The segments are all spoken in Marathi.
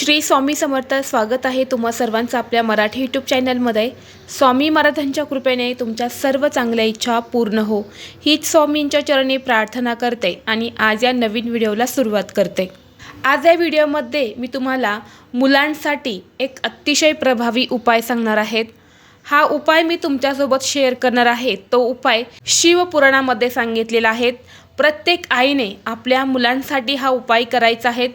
श्री स्वामी समर्थ स्वागत आहे तुम्हा सर्वांचं आपल्या मराठी यूट्यूब चॅनलमध्ये स्वामी महाराजांच्या कृपेने तुमच्या सर्व चांगल्या इच्छा पूर्ण हो. हीच स्वामींच्या चरणी प्रार्थना करते आणि आज या नवीन व्हिडिओला सुरुवात करते. आज या व्हिडिओमध्ये मी तुम्हाला मुलांसाठी एक अतिशय प्रभावी उपाय सांगणार आहेत. हा उपाय मी तुमच्यासोबत शेअर करणार आहे. तो उपाय शिवपुराणामध्ये सांगितलेला आहे. प्रत्येक आईने आपल्या मुलांसाठी हा उपाय करायचा आहे.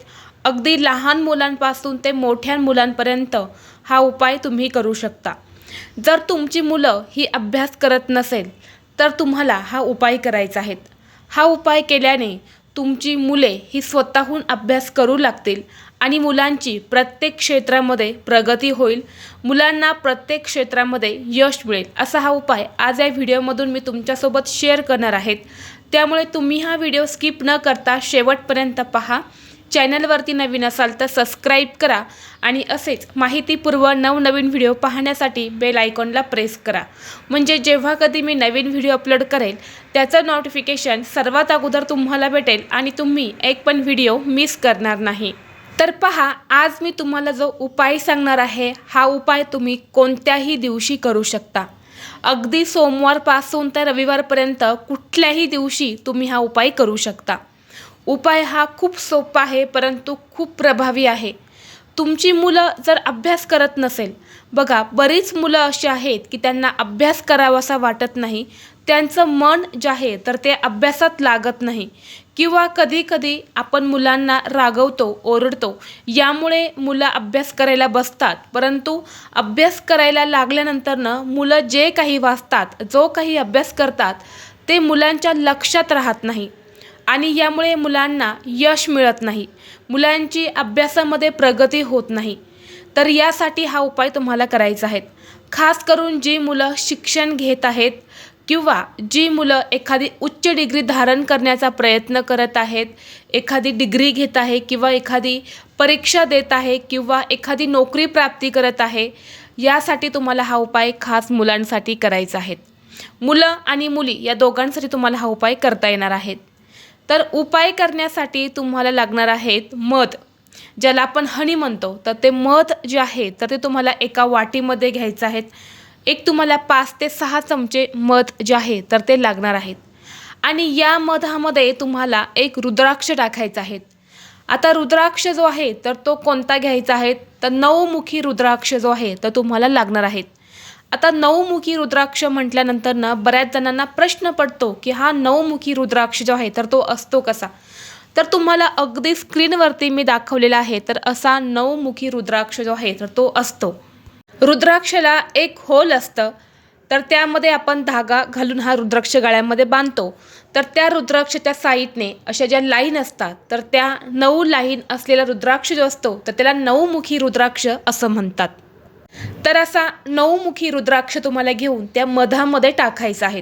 अगदी लहान मुलांपासून ते मोठ्या मुलांपर्यंत हा उपाय तुम्ही करू शकता. जर तुमची मुलं ही अभ्यास करत नसेल तर तुम्हाला हा उपाय करायचा आहे. हा उपाय केल्याने तुमची मुले ही स्वतःहून अभ्यास करू लागतील आणि मुलांची प्रत्येक क्षेत्रामध्ये प्रगती होईल. मुलांना प्रत्येक क्षेत्रामध्ये यश मिळेल. असा हा उपाय आज या व्हिडिओमधून मी तुमच्यासोबत शेअर करणार आहेत त्यामुळे तुम्ही हा व्हिडिओ स्किप न करता शेवटपर्यंत पहा. चॅनलवरती नवीन असाल तर सबस्क्राईब करा आणि असेच माहितीपूर्व नवनवीन व्हिडिओ पाहण्यासाठी बेल आयकॉनला प्रेस करा. म्हणजे जेव्हा कधी मी नवीन व्हिडिओ अपलोड करेल त्याचं नोटिफिकेशन सर्वात अगोदर तुम्हाला भेटेल आणि तुम्ही एक पण व्हिडिओ मिस करणार नाही. तर पहा आज मी तुम्हाला जो उपाय सांगणार आहे हा उपाय तुम्ही कोणत्याही दिवशी करू शकता. अगदी सोमवारपासून तर रविवारपर्यंत कुठल्याही दिवशी तुम्ही हा उपाय करू शकता. उपाय हा खूप सोपा आहे परंतु खूप प्रभावी आहे. तुमची मुलं जर अभ्यास करत नसेल बघा बरीच मुलं अशी आहेत की त्यांना अभ्यास करावासा वाटत नाही त्यांचं मन जे आहे तर ते अभ्यासात लागत नाही. किंवा कधीकधी आपण मुलांना रागवतो ओरडतो यामुळे मुलं अभ्यास करायला बसतात. परंतु अभ्यास करायला लागल्यानंतरनं मुलं जे काही वाचतात जो काही अभ्यास करतात ते मुलांच्या लक्षात राहत नाही. आणि यामुळे मुलांना यश मिळत नाही. मुलांची अभ्यासामध्ये प्रगती होत नाही. तर यासाठी हा उपाय तुम्हाला करायचा आहे. खास करून जी मुलं शिक्षण घेत आहेत किंवा जी मुलं एखादी उच्च डिग्री धारण करण्याचा प्रयत्न करत आहेत एखादी डिग्री घेत आहे किंवा एखादी परीक्षा देत आहे किंवा एखादी नोकरी प्राप्ती करत आहे यासाठी तुम्हाला हा उपाय खास मुलांसाठी करायचा आहे. मुलं आणि मुली या दोघांसाठी तुम्हाला हा उपाय करता येणार आहेत. तर उपाय करण्यासाठी तुम्हाला लागणार आहेत मध ज्याला आपण हनी म्हणतो. तर ते मध जे आहे तर ते तुम्हाला एका वाटीमध्ये घ्यायचं आहेत. एक तुम्हाला पाच ते सहा चमचे मध जे आहे तर ते लागणार आहेत. आणि या मधामध्ये तुम्हाला एक रुद्राक्ष टाकायचं आहे. आता रुद्राक्ष जो आहे तर तो कोणता घ्यायचा आहे? तर नऊमुखी रुद्राक्ष जो आहे तर तुम्हाला लागणार आहेत. आता नवमुखी रुद्राक्ष म्हटल्यानंतर ना बऱ्याच जणांना प्रश्न पडतो की हा नवमुखी रुद्राक्ष जो आहे तर तो असतो कसा? तर तुम्हाला अगदी स्क्रीनवरती मी दाखवलेला आहे तर असा नवमुखी रुद्राक्ष जो आहे तर तो असतो. रुद्राक्षला एक होल असतं तर त्यामध्ये आपण धागा घालून हा रुद्राक्ष गळ्यामध्ये बांधतो. तर त्या रुद्राक्षच्या साईडने अशा ज्या लाईन असतात तर त्या नऊ लाईन असलेला रुद्राक्ष जो असतो तर त्याला नऊमुखी रुद्राक्ष असं म्हणतात. तर असा नऊमुखी रुद्राक्ष तुम्हाला घेऊन त्या मधामध्ये टाकायचा आहे.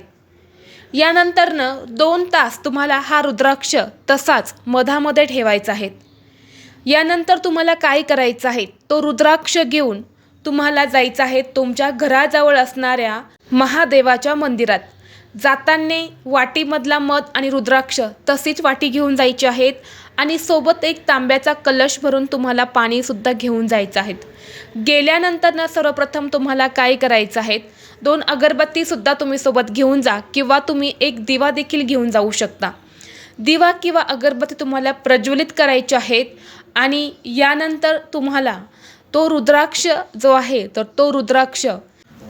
यानंतरनं दोन तास तुम्हाला हा रुद्राक्ष तसाच मधामध्ये ठेवायचा आहे. यानंतर तुम्हाला काय करायचं आहे? तो रुद्राक्ष घेऊन तुम्हाला जायचं आहे तुमच्या घराजवळ असणाऱ्या महादेवाच्या मंदिरात. जाताना वाटीमधला मध आणि रुद्राक्ष तशीच वाटी घेऊन जायची आहेत. आणि सोबत एक तांब्याचा कलश भरून तुम्हाला पाणीसुद्धा घेऊन जायचं आहेत गेल्यानंतर ना सर्वप्रथम तुम्हाला काय करायचं आहे? दोन अगरबत्तीसुद्धा तुम्ही सोबत घेऊन जा किंवा तुम्ही एक दिवा देखील घेऊन जाऊ शकता. दिवा किंवा अगरबत्ती तुम्हाला प्रज्वलित करायचे आहेत आणि यानंतर तुम्हाला तो रुद्राक्ष जो आहे तर तो रुद्राक्ष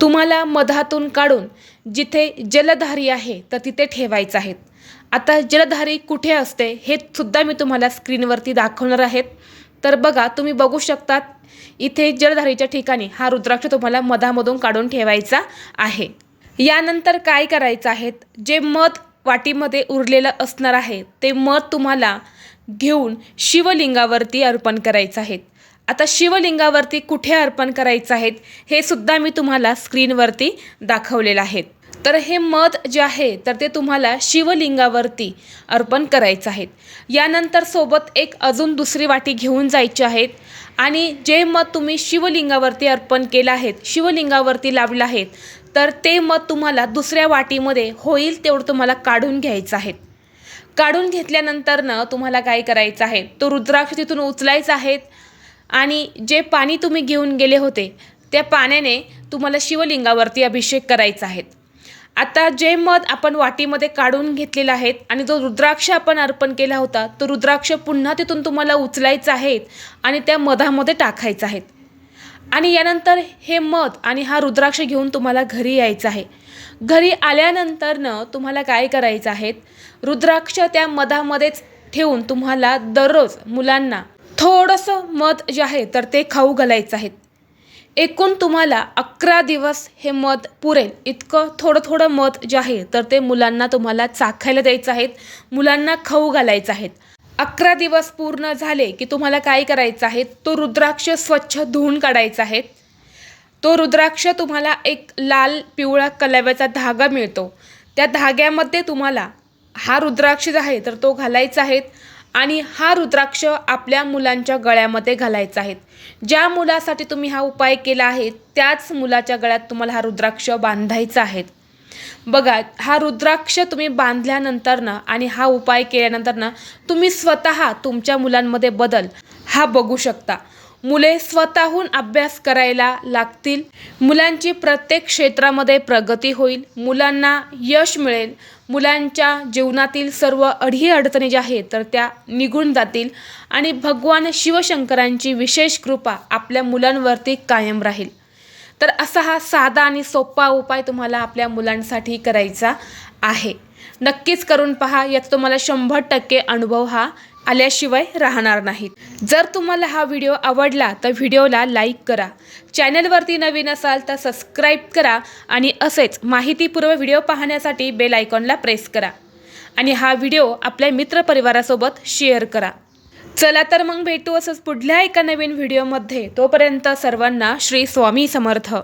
तुम्हाला मधातून काढून जिथे जलधारी आहे तर तिथे ठेवायचं आहे. आता जलधारी कुठे असते हे सुद्धा मी तुम्हाला स्क्रीनवरती दाखवणार आहेत. तर बघा तुम्ही बघू शकतात इथे जलधारीच्या ठिकाणी हा रुद्राक्ष तुम्हाला मधामधून काढून ठेवायचा आहे. यानंतर काय करायचं आहे? जे मध वाटीमध्ये उरलेलं असणार आहे ते मध तुम्हाला घेऊन शिवलिंगावरती अर्पण करायचं आहे. आता शिवलिंगावरती कुठे अर्पण करायचं आहेत हे सुद्धा मी तुम्हाला स्क्रीनवरती दाखवलेलं आहे. तर हे मध जे आहे तर ते तुम्हाला शिवलिंगावरती अर्पण करायचं आहे. यानंतर सोबत एक अजून दुसरी वाटी घेऊन जायची आहेत आणि जे मध तुम्ही शिवलिंगावरती अर्पण केलं आहेत शिवलिंगावरती लावलं आहेत तर ते मध तुम्हाला दुसऱ्या वाटीमध्ये होईल तेवढं तुम्हाला काढून घ्यायचं आहे. काढून घेतल्यानंतर ना तुम्हाला काय करायचं आहे तो रुद्राक्ष तिथून उचलायचा आहे आणि जे पाणी तुम्ही घेऊन गेले होते त्या पाण्याने तुम्हाला शिवलिंगावरती अभिषेक करायचा आहे. आता जे मध आपण वाटीमध्ये काढून घेतलेलं आहेत आणि जो रुद्राक्ष आपण अर्पण केला होता तो रुद्राक्ष पुन्हा तिथून तुम्हाला उचलायचा आहे आणि त्या मधामध्ये टाकायचा आहेत आणि यानंतर हे मध आणि हा रुद्राक्ष घेऊन तुम्हाला घरी यायचं आहे. घरी आल्यानंतरनं तुम्हाला काय करायचं आहेत रुद्राक्ष त्या मधामध्येच ठेवून तुम्हाला दररोज मुलांना थोडंसं मध जे आहे तर ते खाऊ घालायचं आहे. एकूण तुम्हाला अकरा दिवस हे मध पुरेल. इतकं थोडं थोडं मध जे आहे तर ते मुलांना तुम्हाला चाखायला द्यायचं आहेत. मुलांना खाऊ घालायचं आहेत. अकरा दिवस पूर्ण झाले की तुम्हाला काय करायचं आहे? तो रुद्राक्ष स्वच्छ धुवून काढायचा आहे. तो रुद्राक्ष तुम्हाला एक लाल पिवळा कलाव्याचा धागा मिळतो. त्या धाग्यामध्ये तुम्हाला हा रुद्राक्ष आहे तर तो घालायचा आहे. आणि हा रुद्राक्ष आपल्या मुलांच्या गळ्यामध्ये घालायचा आहे. ज्या मुलासाठी तुम्ही हा उपाय केला आहे त्याच मुलाच्या गळ्यात तुम्हाला हा रुद्राक्ष बांधायचा आहे. बघा हा रुद्राक्ष तुम्ही बांधल्यानंतर ना आणि हा उपाय केल्यानंतर ना तुम्ही स्वतः तुमच्या मुलांमध्ये बदल हा बघू शकता. मुले स्वतःहून अभ्यास करायला लागतील. मुलांची प्रत्येक क्षेत्रामध्ये प्रगती होईल. मुलांना यश मिळेल. मुलांच्या जीवनातील सर्व अडीअडचणी ज्या आहेत तर त्या निघून जातील. आणि भगवान शिवशंकरांची विशेष कृपा आपल्या मुलांवरती कायम राहील. तर असा हा साधा आणि सोपा उपाय तुम्हाला आपल्या मुलांसाठी करायचा आहे. नक्कीच करून पहा. यात तुम्हाला शंभर टक्के अनुभव हा आल्याशिवाय राहणार नाहीत. जर तुम्हाला हा व्हिडिओ आवडला तर व्हिडिओला लाईक करा. चॅनलवरती नवीन असाल तर सबस्क्राईब करा आणि असेच माहितीपूर्व व्हिडिओ पाहण्यासाठी बेल आयकॉनला प्रेस करा. आणि हा व्हिडिओ आपल्या मित्रपरिवारासोबत शेअर करा. चला तर मग भेटू असंच पुढल्या एका नवीन व्हिडिओमध्ये. तोपर्यंत सर्वांना श्री स्वामी समर्थ.